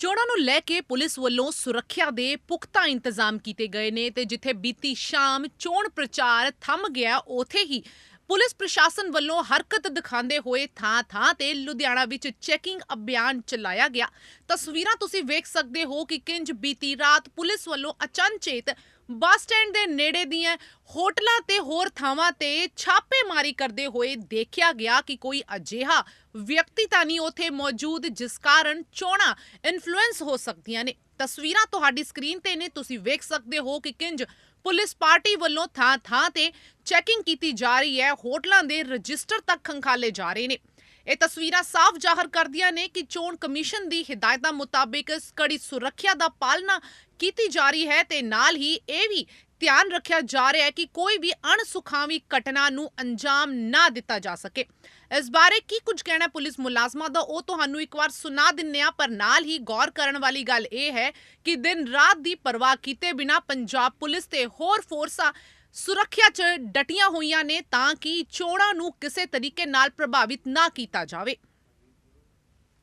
ਚੋਣਾਂ ਨੂੰ ਲੈ ਕੇ ਪੁਲਿਸ ਵੱਲੋਂ ਸੁਰੱਖਿਆ ਦੇ ਪੁਖਤਾ ਇੰਤਜ਼ਾਮ ਕੀਤੇ ਗਏ ਨੇ ਤੇ ਜਿੱਥੇ ਬੀਤੀ ਸ਼ਾਮ ਚੋਣ ਪ੍ਰਚਾਰ ਥੰਮ ਗਿਆ, ਉਥੇ ਹੀ ਪੁਲਿਸ ਪ੍ਰਸ਼ਾਸਨ ਵੱਲੋਂ ਹਰਕਤ ਦਿਖਾਉਂਦੇ ਹੋਏ ਥਾਂ-ਥਾਂ ਤੇ ਲੁਧਿਆਣਾ ਵਿੱਚ ਚੈਕਿੰਗ ਅਭਿਆਨ ਚਲਾਇਆ ਗਿਆ। ਤਸਵੀਰਾਂ ਤੁਸੀਂ ਵੇਖ ਸਕਦੇ ਹੋ ਕਿ ਕਿੰਜ ਬੀਤੀ ਰਾਤ ਪੁਲਿਸ ਵੱਲੋਂ ਅਚਨਚੇਤ ਬੱਸ ਸਟੈਂਡ ਦੇ ਨੇੜੇ ਦੀਆਂ ਹੋਟਲਾਂ ਤੇ ਹੋਰ ਥਾਵਾਂ ਤੇ ਛਾਪੇਮਾਰੀ ਕਰਦੇ ਹੋਏ ਦੇਖਿਆ ਗਿਆ ਕਿ ਕੋਈ ਅਜਿਹਾ ਵਿਅਕਤੀ ਤਾਂ ਨਹੀਂ ਉੱਥੇ ਮੌਜੂਦ, ਜਿਸ ਕਾਰਨ ਚੋਣਾਂ ਇਨਫਲੂਐਂਸ ਹੋ ਸਕਦੀਆਂ ਨੇ। ਤਸਵੀਰਾਂ ਤੁਹਾਡੀ ਸਕਰੀਨ ਤੇ ਨੇ, ਤੁਸੀਂ ਵੇਖ ਸਕਦੇ ਹੋ ਕਿ ਕਿੰਜ ਪੁਲਿਸ ਪਾਰਟੀ ਵੱਲੋਂ ਥਾਂ-ਥਾਂ ਤੇ ਚੈਕਿੰਗ ਕੀਤੀ ਜਾ ਰਹੀ ਹੈ। ਹੋਟਲਾਂ ਦੇ ਰਜਿਸਟਰ ਤੱਕ ਖੰਗਾਲੇ ਜਾ ਰਹੇ ਨੇ। ਇਹ ਤਸਵੀਰਾਂ ਸਾਫ਼ ਜ਼ਾਹਰ ਕਰਦੀਆਂ ਨੇ ਕਿ ਚੋਣ ਕਮਿਸ਼ਨ ਦੀ ਹਦਾਇਤਾਂ ਮੁਤਾਬਿਕ ਕੜੀ ਸੁਰੱਖਿਆ ਦਾ ਪਾਲਣਾ ਕੀਤੀ ਜਾ ਰਹੀ ਹੈ ਤੇ ਨਾਲ ਹੀ ਇਹ ਵੀ ਧਿਆਨ ਰੱਖਿਆ ਜਾ ਰਿਹਾ ਹੈ ਕਿ ਕੋਈ ਵੀ ਅਣਸੁਖਾਵੀ ਘਟਨਾ ਨੂੰ ਅੰਜਾਮ ਨਾ ਦਿੱਤਾ ਜਾ ਸਕੇ। ਇਸ ਬਾਰੇ ਕੀ ਕੁਝ ਕਹਿਣਾ ਪੁਲਿਸ ਮੁਲਾਜ਼ਮਾਂ ਦਾ, ਉਹ ਤੁਹਾਨੂੰ ਇੱਕ ਵਾਰ ਸੁਣਾ ਦਿੰਨੇ ਆ ਪਰ ਨਾਲ ਹੀ ਗੌਰ ਕਰਨ ਵਾਲੀ ਗੱਲ ਇਹ ਹੈ ਕਿ ਦਿਨ ਰਾਤ ਦੀ ਪਰਵਾਹ ਕੀਤੇ ਬਿਨਾ ਪੰਜਾਬ ਪੁਲਿਸ ਤੇ ਹੋਰ ਫੋਰਸਾਂ ਸੁਰੱਖਿਆ 'ਚ ਡਟੀਆਂ ਹੋਈਆਂ ਨੇ ਤਾਂ ਕਿ ਚੋਣਾਂ ਨੂੰ ਕਿਸੇ ਤਰੀਕੇ ਨਾਲ ਪ੍ਰਭਾਵਿਤ ਨਾ ਕੀਤਾ ਜਾਵੇ।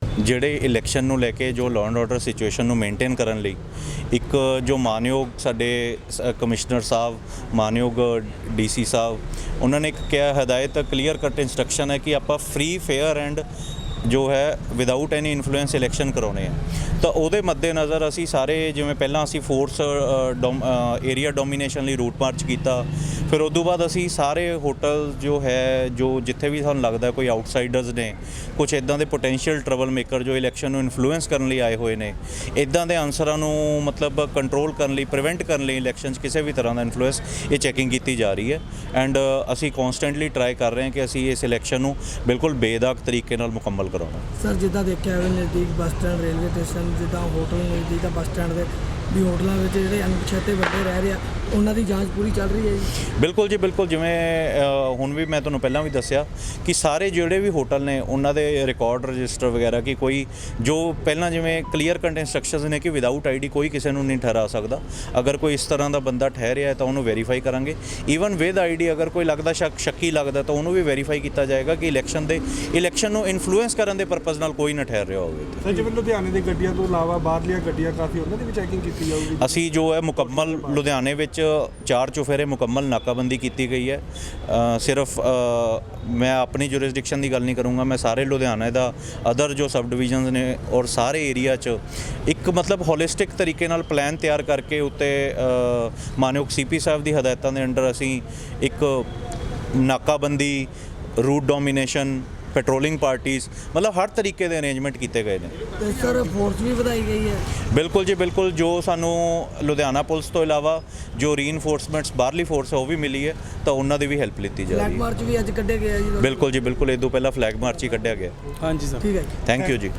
ਜਿਹੜੇ ਇਲੈਕਸ਼ਨ ਨੂੰ ਲੈ ਕੇ ਜੋ ਲਾਅ ਐਂਡ ਆਰਡਰ ਸਿਚੁਏਸ਼ਨ ਨੂੰ ਮੇਨਟੇਨ ਕਰਨ ਲਈ ਇੱਕ ਜੋ ਮਾਨਯੋਗ ਸਾਡੇ ਕਮਿਸ਼ਨਰ ਸਾਹਿਬ, ਮਾਨਯੋਗ ਡੀਸੀ ਸਾਹਿਬ, ਉਹਨਾਂ ਨੇ ਇੱਕ ਕਿਹਾ, ਹਦਾਇਤ ਕਲੀਅਰ ਕੱਟ ਇਨਸਟਰਕਸ਼ਨ ਹੈ ਕਿ ਆਪਾਂ ਫ੍ਰੀ ਫੇਅਰ ਐਂਡ ਜੋ ਹੈ ਵਿਦਆਊਟ ਐਨੀ ਇਨਫਲੂਐਂਸ ਇਲੈਕਸ਼ਨ ਕਰਾਉਣੇ ਆ। ਤਾਂ ਉਹਦੇ ਮੱਦੇਨਜ਼ਰ ਅਸੀਂ ਸਾਰੇ ਜਿਵੇਂ ਪਹਿਲਾਂ ਅਸੀਂ ਫੋਰਸ ਏਰੀਆ ਡੋਮੀਨੇਸ਼ਨ ਲਈ ਰੂਟ ਮਾਰਚ ਕੀਤਾ। ਫਿਰ ਉਸ ਤੋਂ ਬਾਅਦ ਅਸੀਂ ਸਾਰੇ ਹੋਟਲ ਜੋ ਹੈ, ਜੋ ਜਿੱਥੇ ਵੀ ਸਾਨੂੰ ਲੱਗਦਾ ਕੋਈ ਆਊਟਸਾਈਡਰਸ ਨੇ ਕੁਝ ਇਦਾਂ ਦੇ ਪੋਟੈਂਸ਼ੀਅਲ ਟਰਬਲ ਮੇਕਰ ਜੋ ਇਲੈਕਸ਼ਨ ਨੂੰ ਇਨਫਲੂਐਂਸ ਕਰਨ ਲਈ ਆਏ ਹੋਏ ਨੇ ਇਦਾਂ ਦੇ ਅਨਸਰਾਂ ਨੂੰ ਮਤਲਬ ਕੰਟਰੋਲ ਕਰਨ ਲਈ ਪ੍ਰੀਵੈਂਟ ਕਰਨ ਲਈ ਇਲੈਕਸ਼ਨ 'ਚ ਕਿਸੇ ਵੀ ਤਰ੍ਹਾਂ ਦਾ ਇਨਫਲੂਐਂਸ ਇਹ ਚੈਕਿੰਗ ਕੀਤੀ ਜਾ ਰਹੀ ਹੈ। ਐਂਡ ਅਸੀਂ ਕਨਸਟੈਂਟਲੀ ਟਰਾਈ ਕਰ ਰਹੇ ਹਾਂ ਕਿ ਅਸੀਂ ਇਸ ਇਲੈਕਸ਼ਨ ਨੂੰ ਬਿਲਕੁਲ ਬੇਦਾਗ ਤਰੀਕੇ ਨਾਲ ਮੁਕੰਮਲ ਕਰਾਉਣਾ। ਸਰ ਜਿੱਦਾਂ ਦੇਖਿਆ ਹੋਵੇ ਨਜ਼ਦੀਕ ਬੱਸ ਸਟੈਂਡ ਰੇਲਵੇ ਸਟੇਸ਼ਨ ਜਿੱਦਾਂ ਹੋਟਲ ਨਜ਼ਦੀਕ ਆ ਬੱਸ ਸਟੈਂਡ ਦੇ ਵੀ ਹੋਟਲਾਂ ਵਿੱਚ ਜਿਹੜੇ ਅਣਪਛਾਤੇ ਬੰਦੇ ਰਹਿ ਰਹੇ ਆ ਉਹਨਾਂ ਦੀ ਜਾਂਚ ਪੂਰੀ ਚੱਲ ਰਹੀ ਹੈ ਜੀ? ਬਿਲਕੁਲ ਜੀ ਬਿਲਕੁਲ। ਜਿਵੇਂ ਹੁਣ ਵੀ ਮੈਂ ਤੁਹਾਨੂੰ ਪਹਿਲਾਂ ਵੀ ਦੱਸਿਆ ਕਿ ਸਾਰੇ ਜਿਹੜੇ ਵੀ ਹੋਟਲ ਨੇ ਉਹਨਾਂ ਦੇ ਰਿਕਾਰਡ ਰਜਿਸਟਰ ਵਗੈਰਾ ਕਿ ਕੋਈ ਜੋ ਪਹਿਲਾਂ ਜਿਵੇਂ ਕਲੀਅਰ ਕੰਟ ਇਨਸਟਰਕਸ਼ਨਸ ਨੇ ਕਿ ਵਿਦਆਊਟ ਆਈਡੀ ਕੋਈ ਕਿਸੇ ਨੂੰ ਨਹੀਂ ਠਹਿਰਾ ਸਕਦਾ। ਅਗਰ ਕੋਈ ਇਸ ਤਰ੍ਹਾਂ ਦਾ ਬੰਦਾ ਠਹਿਰਿਆ ਹੈ ਤਾਂ ਉਹਨੂੰ ਵੈਰੀਫਾਈ ਕਰਾਂਗੇ। ਈਵਨ ਵਿਦ ਆਈਡੀ ਅਗਰ ਕੋਈ ਲੱਗਦਾ ਸ਼ੱਕ ਸ਼ੱਕੀ ਲੱਗਦਾ ਤਾਂ ਉਹਨੂੰ ਵੀ ਵੈਰੀਫਾਈ ਕੀਤਾ ਜਾਏਗਾ ਕਿ ਇਲੈਕਸ਼ਨ ਦੇ ਇਲੈਕਸ਼ਨ ਨੂੰ ਇਨਫਲੂਐਂਸ ਕਰਨ ਦੇ ਪਰਪਸ ਨਾਲ ਕੋਈ ਨਾ ਠਹਿਰ ਰਿਹਾ ਹੋਵੇ ਸਰ ਜਿਵੇਂ ਲੁਧਿਆਣੇ ਦੀ ਗੱਡੀਆਂ ਤੋਂ ਇਲਾਵਾ ਬਾਹਰਲੀਆਂ ਗੱਡੀਆਂ ਕਾਫੀ ਉਹਨਾਂ ਦੀ ਵੀ ਚੈਕਿੰਗ ਕੀਤੀ ਜਾਊਗੀ। ਅਸੀਂ ਜੋ ਹੈ ਮੁਕੰਮਲ ਲੁਧਿਆਣੇ ਵਿੱਚ ਚਾਰ ਚੁਫੇਰੇ ਮੁਕੰਮਲ ਨਾਕਾਬੰਦੀ ਕੀਤੀ ਗਈ ਹੈ। ਸਿਰਫ ਮੈਂ ਆਪਣੀ ਜੁਰਿਸਡਿਕਸ਼ਨ ਦੀ ਗੱਲ ਨਹੀਂ ਕਰੂੰਗਾ ਮੈਂ ਸਾਰੇ ਲੁਧਿਆਣੇ ਦਾ ਅਦਰ ਜੋ ਸਬ ਡਿਵੀਜ਼ਨਸ ਨੇ ਔਰ ਸਾਰੇ ਏਰੀਆ 'ਚ ਇੱਕ ਮਤਲਬ ਹੋਲਿਸਟਿਕ ਤਰੀਕੇ ਨਾਲ ਪਲਾਨ ਤਿਆਰ ਕਰਕੇ ਉੱਤੇ ਮਾਨਯੋਗ ਸੀਪੀ ਸਾਹਿਬ ਦੀ ਹਦਾਇਤਾਂ ਦੇ ਅੰਡਰ ਅਸੀਂ ਇੱਕ ਨਾਕਾਬੰਦੀ ਰੂਟ ਡੋਮੀਨੇਸ਼ਨ ਪੈਟਰੋਲਿੰਗ ਪਾਰਟੀਆਂ ਮਤਲਬ ਹਰ ਤਰੀਕੇ ਦੇ ਅਰੇਂਜਮੈਂਟ ਕੀਤੇ ਗਏ ਨੇ ਤੇ ਸਰ ਫੋਰਸ ਵੀ ਵਧਾਈ ਗਈ ਹੈ ਬਿਲਕੁਲ ਜੀ ਬਿਲਕੁਲ ਜੋ ਸਾਨੂੰ ਲੁਧਿਆਣਾ ਪੁਲਿਸ ਤੋਂ ਇਲਾਵਾ ਜੋ ਰੀਇਨਫੋਰਸਮੈਂਟਸ ਬਾਹਰਲੀ ਫੋਰਸ ਹੈ ਉਹ ਵੀ ਮਿਲੀ ਹੈ ਤਾਂ ਉਹਨਾਂ ਦੀ ਵੀ ਹੈਲਪ ਲਿੱਤੀ ਜਾ ਰਹੀ ਹੈ ਮਾਰਚ ਵੀ ਅੱਜ ਕੱਢੇ ਗਏ ਆ ਜੀ ਬਿਲਕੁਲ ਜੀ ਬਿਲਕੁਲ ਇਹ ਤੋਂ ਪਹਿਲਾਂ ਫਲੈਗ ਮਾਰਚ ਹੀ ਕੱਢਿਆ ਗਿਆ ਹਾਂਜੀ ਸਰ ਠੀਕ ਹੈ ਜੀ ਥੈਂਕ ਯੂ ਜੀ